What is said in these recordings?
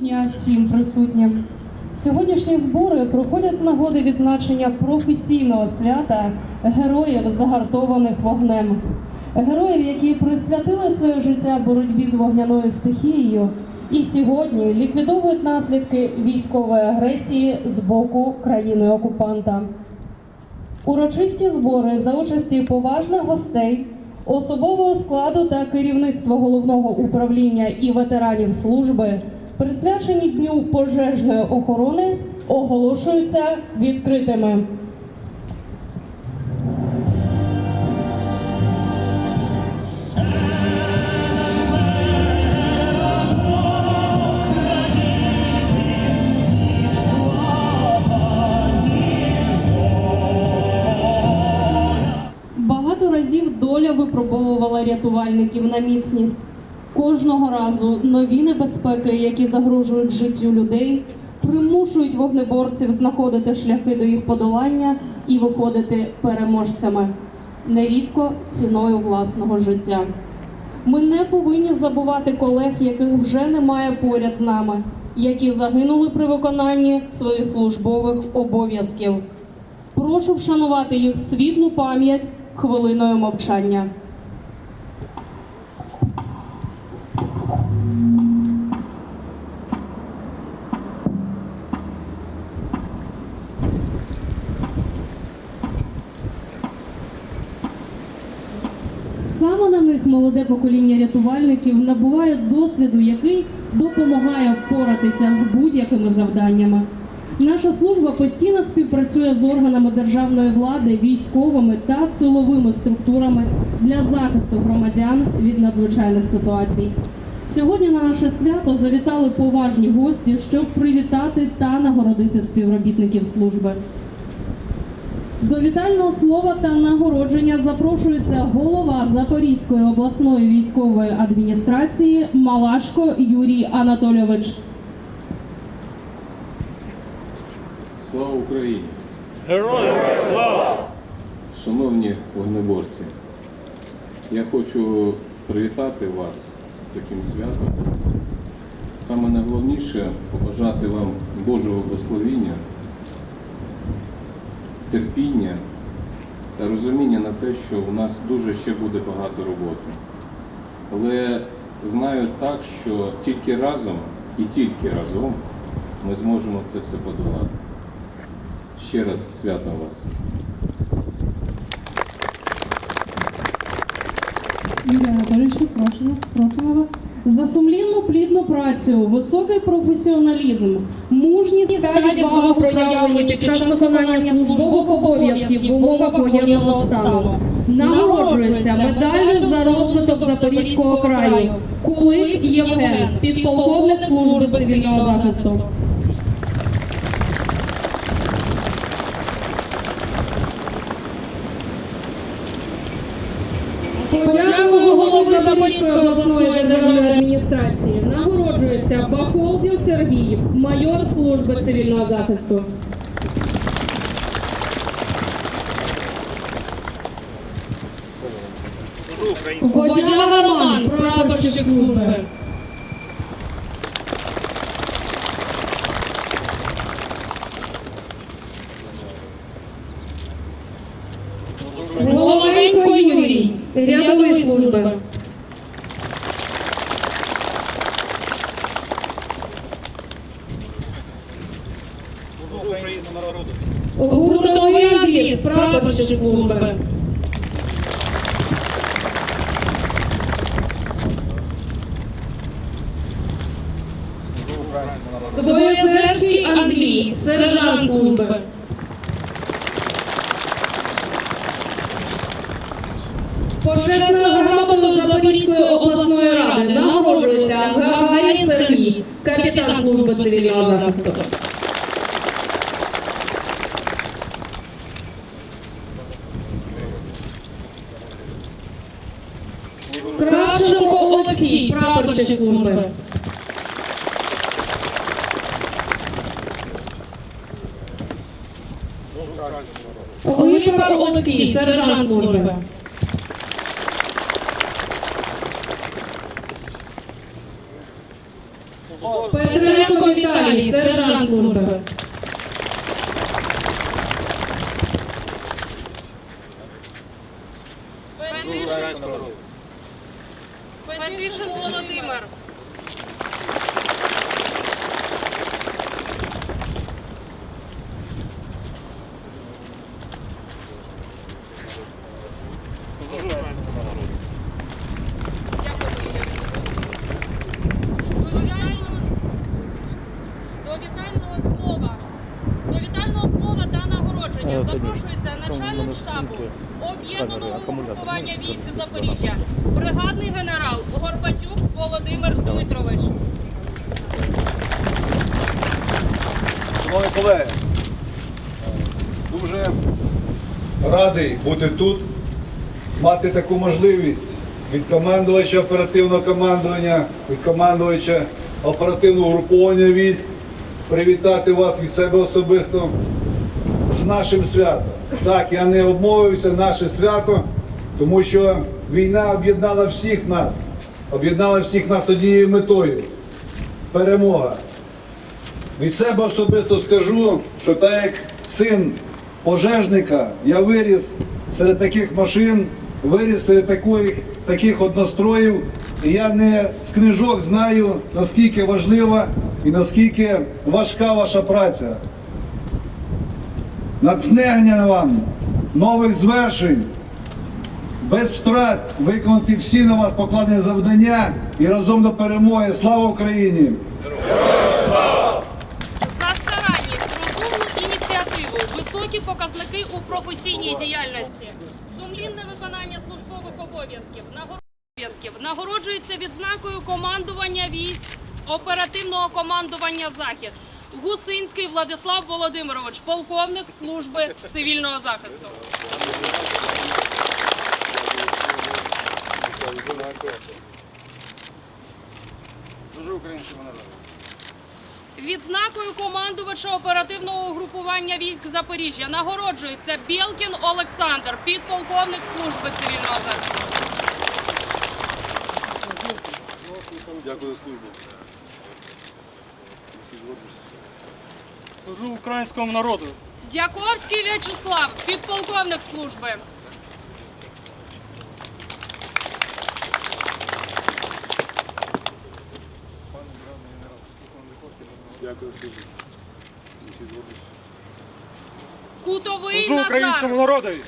дня всім присутнім. Сьогоднішні збори проходять з нагоди відзначення професійного свята героїв, загартованих вогнем. Героїв, які присвятили своє життя боротьбі з вогняною стихією і сьогодні ліквідовують наслідки військової агресії з боку країни-окупанта. Урочисті збори за участі поважних гостей, особового складу та керівництва головного управління і ветеранів служби, присвячені Дню пожежної охорони, оголошуються відкритими. Багато разів доля випробовувала рятувальників на міцність. Кожного разу нові небезпеки, які загрожують життю людей, примушують вогнеборців знаходити шляхи до їх подолання і виходити переможцями, нерідко ціною власного життя. Ми не повинні забувати колег, яких вже немає поряд з нами, які загинули при виконанні своїх службових обов'язків. Прошу вшанувати їх світлу пам'ять хвилиною мовчання. Саме на них молоде покоління рятувальників набуває досвіду, який допомагає впоратися з будь-якими завданнями. Наша служба постійно співпрацює з органами державної влади, військовими та силовими структурами для захисту громадян від надзвичайних ситуацій. Сьогодні на наше свято завітали поважні гості, щоб привітати та нагородити співробітників служби. До вітального слова та нагородження запрошується голова Запорізької обласної військової адміністрації Малашко Юрій Анатолійович. Слава Україні! Героям слава! Шановні вогнеборці, я хочу привітати вас з таким святом. Саме найголовніше побажати вам Божого благословіння, терпіння та розуміння на те, що у нас дуже ще буде багато роботи. Але знаю так, що тільки разом і тільки разом ми зможемо це все подолати. Ще раз свято вас. Юрій Анатолійович, прошу, просимо вас. За сумлінну плідну працю, високий професіоналізм, мужність та відвагу проявлені під час виконання службових обов'язків в умовах воєнного стану. Нагороджується медаллю за розвиток Запорізького краю. Кулик Євген, підполковник служби цивільного захисту. Подякую голови Запорізької обласної державної адміністрації. Нагороджується Бахолтів Сергій, майор служби цивільного захисту. Водяга Роман, прапорщик служби. Головенько Юрій, рядовий служби. Українського народу! Гуртовий Андрій, прапорщик служби. Двоєзерський Андрій, сержант служби. Почесною грамотою Запорізької обласної ради нагороджується Гагарін Сергій, капітан служби цивільного захисту. Кравченко Олексій, прапорщик служби. Олексій, сержант служби. Петро Бондаренко Віталій, сержант служби. Петишин Володимир. До вітального- До вітального слова. До вітального слова та нагородження запрошується начальник штабу об'єднаного угрупування військ Запоріжжя, бригадний генерал Горбатюк Володимир Дмитрович. Шановні колеги, дуже радий бути тут, мати таку можливість від командувача оперативного командування, від командувача оперативного угруповання військ привітати вас від себе особисто з нашим святом. Так, я не обмовився, наше свято, тому що війна об'єднала всіх нас, об'єднала всіх нас однією метою перемога. Від себе особисто скажу, що так як син пожежника, я виріс серед таких машин, виріс серед таких, таких одностроїв. І я не з книжок знаю, наскільки важлива і наскільки важка ваша праця. Натхнення вам, нових звершень, без втрат виконати всі на вас покладені завдання і разом до перемоги. Слава Україні! Показники у професійній діяльності, сумлінне виконання службових обов'язків, обов'язків нагороджується відзнакою командування військ оперативного командування Захід. Гусинський Владислав Володимирович, полковник служби цивільного захисту. Дуже українському народу. Відзнакою командувача оперативного угрупування військ Запоріжжя нагороджується Білкін Олександр, підполковник служби цивільного захисту. Дякую за службу. Служу українському народу. Дяковський В'ячеслав, підполковник служби. Дякую за службу. Кутовий Служу українському народові.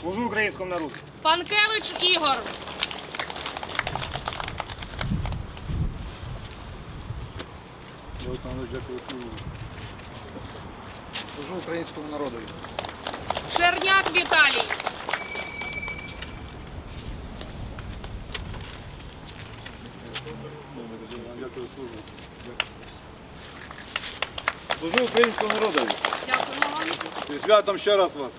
Служу українському народу. Панкевич Ігор. Служу українському народу. Черняк Віталій. Дякую за службу. Служу українському народу. Дякуємо вам. І святом ще раз вас.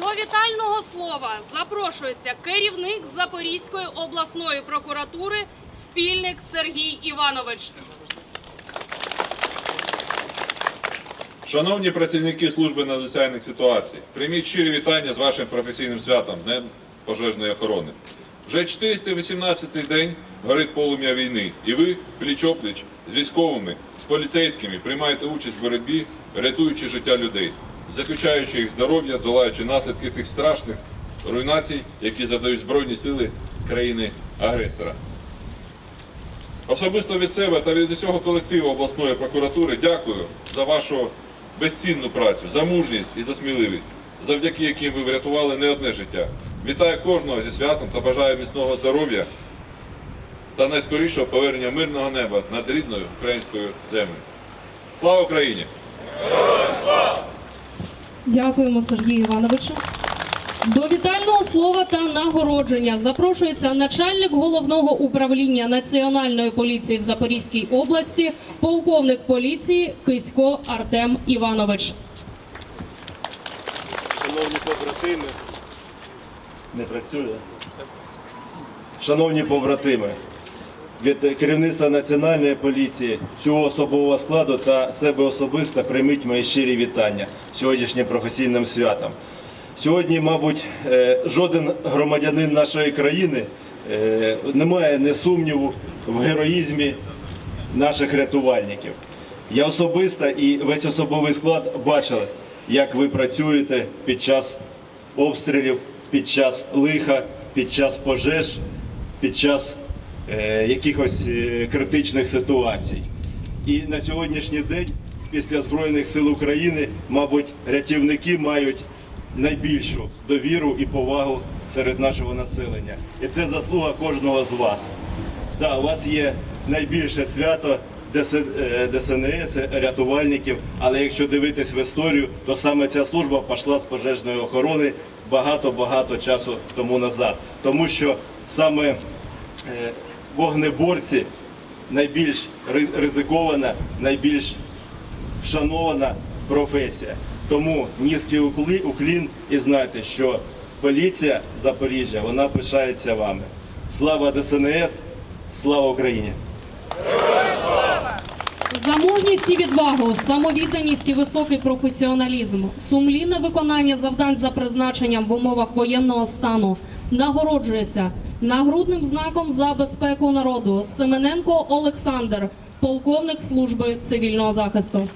До вітального слова запрошується керівник Запорізької обласної прокуратури спільник Сергій Іванович. Шановні працівники служби надзвичайних ситуацій, прийміть щирі вітання з вашим професійним святом Днем пожежної охорони. Вже 418-й день горить полум'я війни, і ви пліч-опліч з військовими, з поліцейськими приймаєте участь в боротьбі, рятуючи життя людей, заключаючи їх здоров'я, долаючи наслідки тих страшних руйнацій, які завдають Збройні сили країни-агресора. Особисто від себе та від усього колективу обласної прокуратури дякую за вашу безцінну працю, за мужність і за сміливість, завдяки яким ви врятували не одне життя. Вітаю кожного зі святом та бажаю міцного здоров'я та найскорішого повернення мирного неба над рідною українською землею. Слава Україні! Дякуємо, Сергію Івановичу. До вітального слова та нагородження запрошується начальник головного управління Національної поліції в Запорізькій області, полковник поліції Кисько Артем Іванович. Шановні побратими, не працює. Шановні побратими, від керівництва національної поліції, всього особового складу та себе особисто прийміть мої щирі вітання сьогоднішнім професійним святом. Сьогодні, мабуть, е, жоден громадянин нашої країни е, не має ні сумніву в героїзмі наших рятувальників. Я особисто і весь особовий склад бачили, як ви працюєте під час обстрілів, під час лиха, під час пожеж, під час е, якихось е, критичних ситуацій. І на сьогоднішній день, після Збройних сил України, мабуть, рятівники мають найбільшу довіру і повагу серед нашого населення. І це заслуга кожного з вас. Да, у вас є найбільше свято е, ДСНС, рятувальників, але якщо дивитись в історію, то саме ця служба пішла з пожежної охорони багато-багато часу тому назад. Тому що саме е, вогнеборці найбільш ризикована, найбільш вшанована професія. Тому низький уклін і знайте, що поліція Запоріжжя вона пишається вами. Слава ДСНС, слава Україні! За мужність і відвагу, самовідданість і високий професіоналізм, сумлінне виконання завдань за призначенням в умовах воєнного стану нагороджується нагрудним знаком за безпеку народу Семененко Олександр, полковник служби цивільного захисту.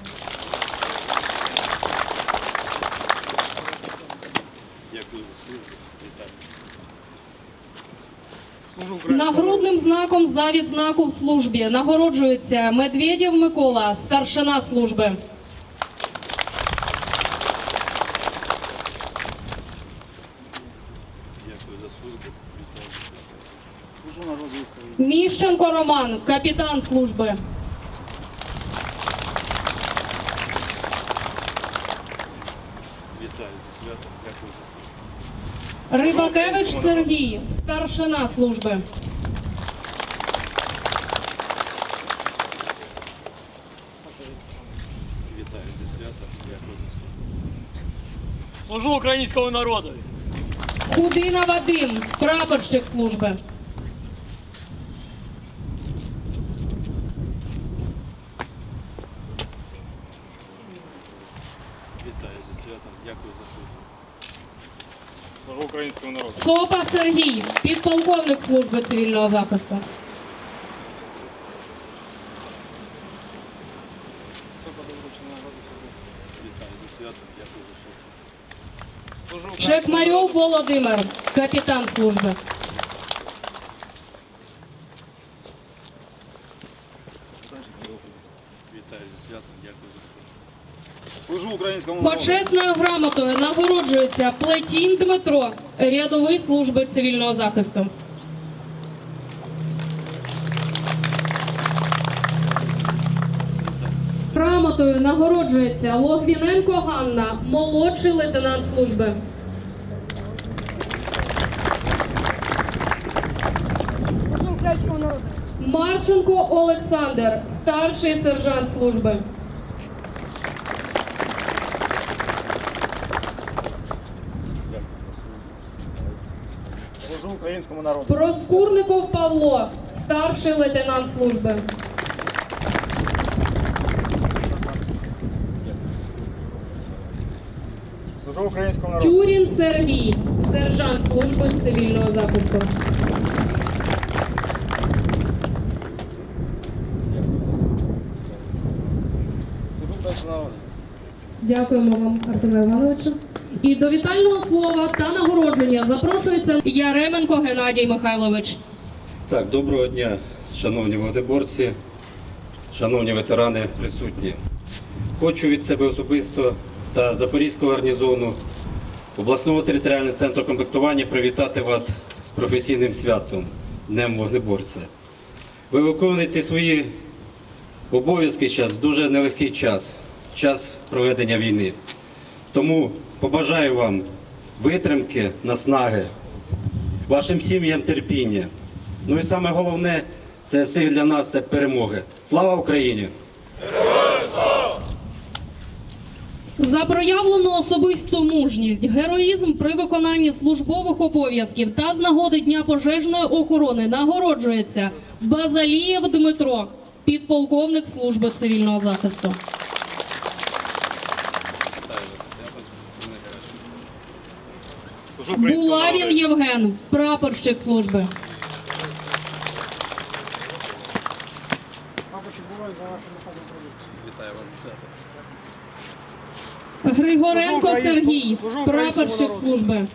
Дякую за службу. Вітаю. Служу українському народу. Нагрудним знаком за відзнаку в службі нагороджується Медведєв Микола, старшина служби. Міщенко Роман, капітан служби. Вітаю свято. Дякую за службу. Рибакевич Сергій, старшина служби. Вітаю зі свято. Дякую за службу. Служу українському народу. Худина Вадим, прапорщик служби. Вітаю за свято. Дякую за службу. Служу українському народу. Сопа Сергій, підполковник служби цивільного захисту. Народу. Володимир, капітан служби. Вітаю за свято. Дякую за службу. Служу українському народу. Почесною грамотою нагороджується Плетінь Дмитро, рядовий служби цивільного захисту. Грамотою нагороджується Логвіненко Ганна, молодший лейтенант служби. Марченко Олександр, старший сержант служби. Служу українському народу. Проскурников Павло, старший лейтенант служби. Служу українському народу. Тюрін Сергій, сержант служби цивільного захисту. Служу українському народу. Дякуємо вам, Артеме Івановичу. І до вітального слова та нагородження запрошується Яременко Геннадій Михайлович. Так, доброго дня, шановні вогнеборці, шановні ветерани присутні. Хочу від себе особисто та Запорізького гарнізону обласного територіального центру комплектування привітати вас з професійним святом Днем вогнеборця. Ви виконуєте свої обов'язки зараз в дуже нелегкий час, час проведення війни. Тому побажаю вам витримки, наснаги, вашим сім'ям терпіння. Ну і саме головне, це всіх для нас це перемоги. Слава Україні! За проявлену особисту мужність, героїзм при виконанні службових обов'язків та з нагоди Дня пожежної охорони нагороджується Базалієв Дмитро, підполковник служби цивільного захисту. Служу українському Булавін народу. Євген, прапорщик служби. Григоренко Сергій, прапорщик служби.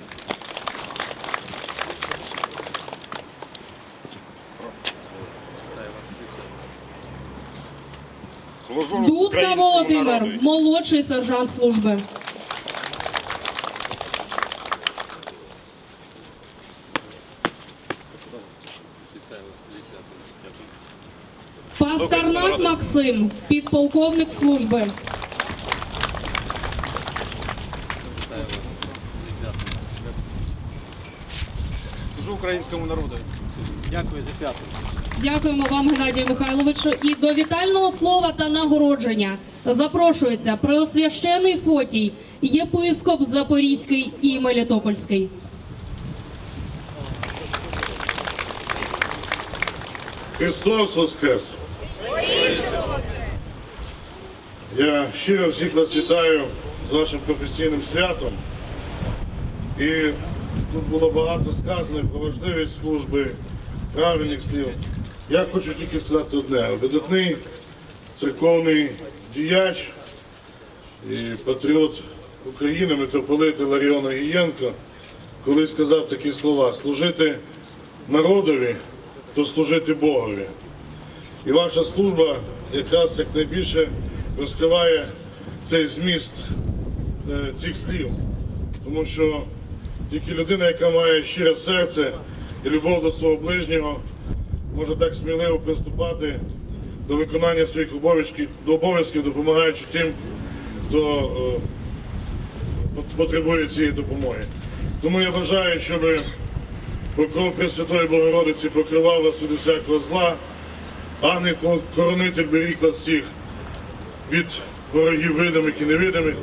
Дудка Володимир, молодший сержант служби. Пастернак Максим, підполковник служби. Служу українському народу. Дякую за свято. Дякуємо вам, Геннадію Михайловичу. І до вітального слова та нагородження запрошується преосвящений Фотій, єпископ Запорізький і Мелітопольський. Христос Воскрес! Я щиро всіх вас вітаю з вашим професійним святом. І тут було багато сказано про важливість служби, правильних слів. Я хочу тільки сказати одне: видатний церковний діяч і патріот України, митрополит Іларіон Огієнко, колись сказав такі слова: служити народові, то служити Богові. І ваша служба якраз як найбільше розкриває цей зміст е, цих слів. Тому що тільки людина, яка має щире серце і любов до свого ближнього, може так сміливо приступати до виконання своїх обов'язків, до обов'язків, допомагаючи тим, хто е, потребує цієї допомоги. Тому я бажаю, щоб покров Пресвятої Богородиці покривав вас від усякого зла, ангел коронитель беріг вас всіх від ворогів видимих і невидимих,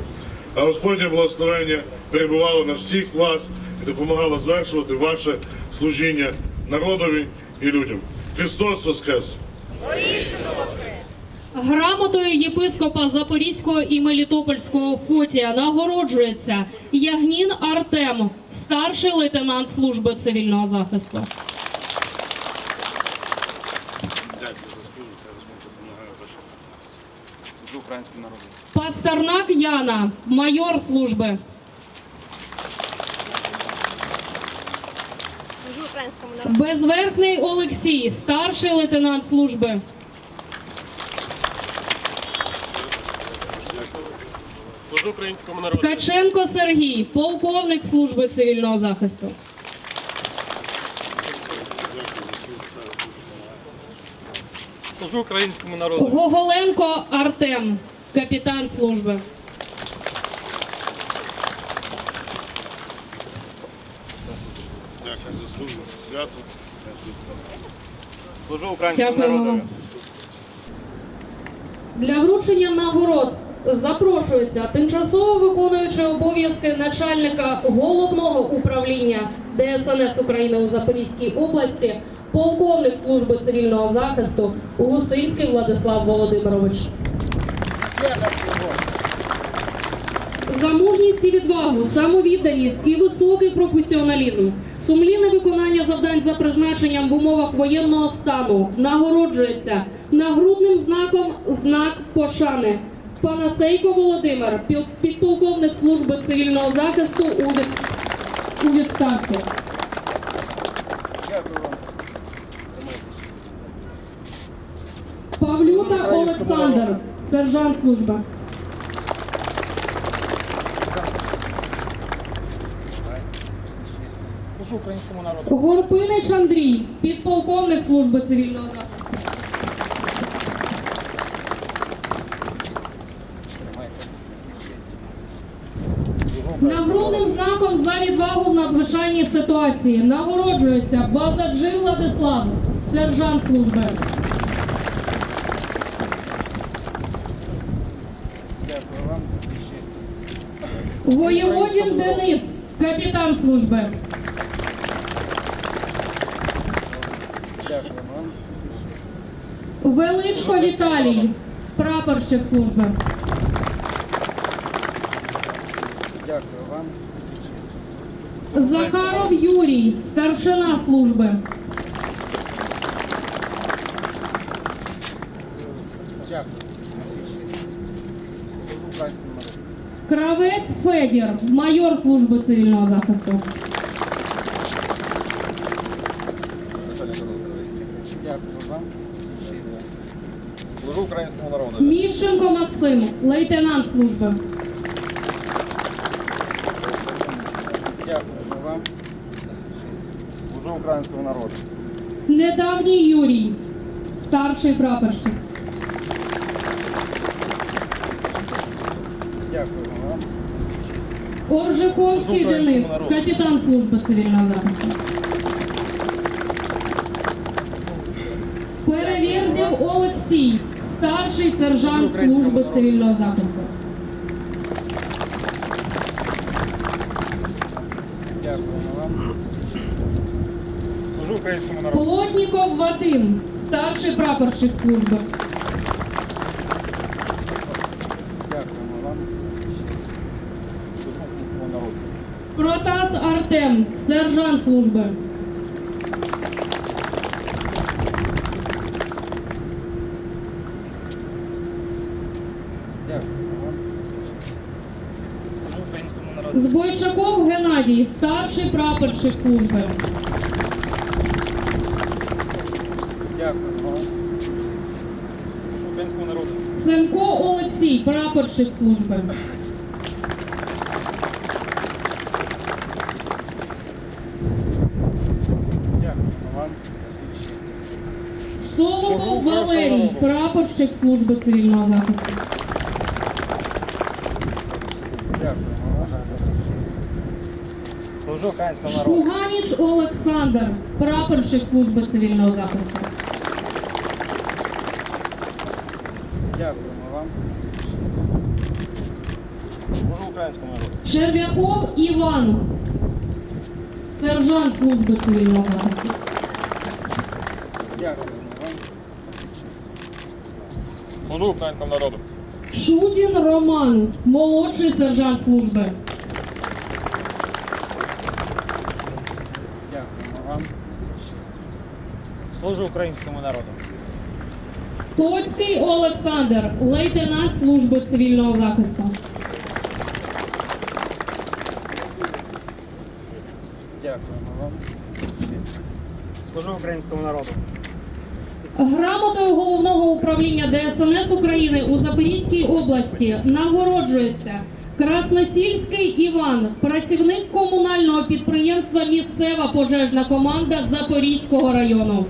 а Господнє благословення перебувало на всіх вас і допомагало звершувати ваше служіння народові і людям. Христос Воскрес! Грамотою єпископа Запорізького і Мелітопольського Фотія нагороджується Ягнін Артем, старший лейтенант служби цивільного захисту. Дякую за службу, це Господь допомагає вашим. Служу українському народу. Пастернак Яна, майор служби. Служу українському народу. Безверхний Олексій, старший лейтенант служби. Служу українському народу. Ткаченко Сергій, полковник служби цивільного захисту. Служу українському народу. Гоголенко Артем, капітан служби. Дякую за службу, свято. Служу українському народу. Для вручення нагород запрошується тимчасово виконуючий обов'язки начальника головного управління ДСНС України у Запорізькій області, полковник служби цивільного захисту Гусинський Владислав Володимирович. За мужність і відвагу, самовідданість і високий професіоналізм, сумлінне виконання завдань за призначенням в умовах воєнного стану нагороджується нагрудним знаком знак пошани. Панасейко Володимир, підполковник служби цивільного захисту у відставці. Павлюта Олександр, сержант служби. Служу українському народу. Горпинич Андрій, підполковник служби цивільного захисту. Нагрудним знаком за відвагу в надзвичайній ситуації нагороджується Базаджи Владислав, сержант служби. Дякую вам за честь. Воєводін Денис, капітан служби. Дякую вам. Величко Віталій, прапорщик служби. Дякую вам. Захаров Юрій, старшина служби. Дякую. Українському народу. Кравець Федір, майор служби цивільного захисту. Дякую вам. Служу українському народу. Міщенко Максим, лейтенант служби. Дякую вам. Служу українському народу. Недавній Юрій, старший прапорщик. Дякую вам. Оржиковський Денис, капітан служби цивільного захисту. Переверзів Олексій, старший сержант служби цивільного захисту. Плотніков Вадим, старший прапорщик служби. Дякую вам. Служу українському народу. Протас Артем, сержант служби. Збойчаков Геннадій, старший прапорщик служби. Дякую. Семко Олексій, прапорщик служби. Дякую вам. Соломов Валерій, прапорщик служби цивільного захисту. Служу українському народу. Шуганіч Олександр, прапорщик служби цивільного захисту. Дякуємо вам. Служу українському народу. Черв'яков Іван, сержант служби цивільного захисту. Дякуємо вам. Служу українському народу. Чудін Роман, молодший сержант служби. Дякуємо вам. Служу українському народу. Тоцький Олександр, лейтенант служби цивільного захисту. Дякуємо вам. Служу українському народу. Грамотою головного управління ДСНС України у Запорізькій області нагороджується Красносільський Іван, працівник комунального підприємства Місцева пожежна команда Запорізького району.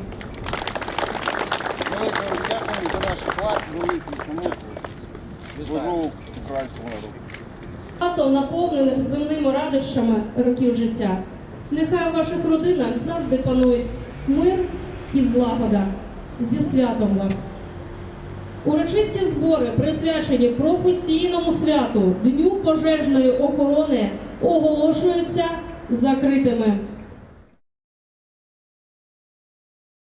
Багато наповнених земними радощами років життя. Нехай у ваших родинах завжди панують мир і злагода. Зі святом вас! Урочисті збори, присвячені професійному святу Дню пожежної охорони, оголошуються закритими.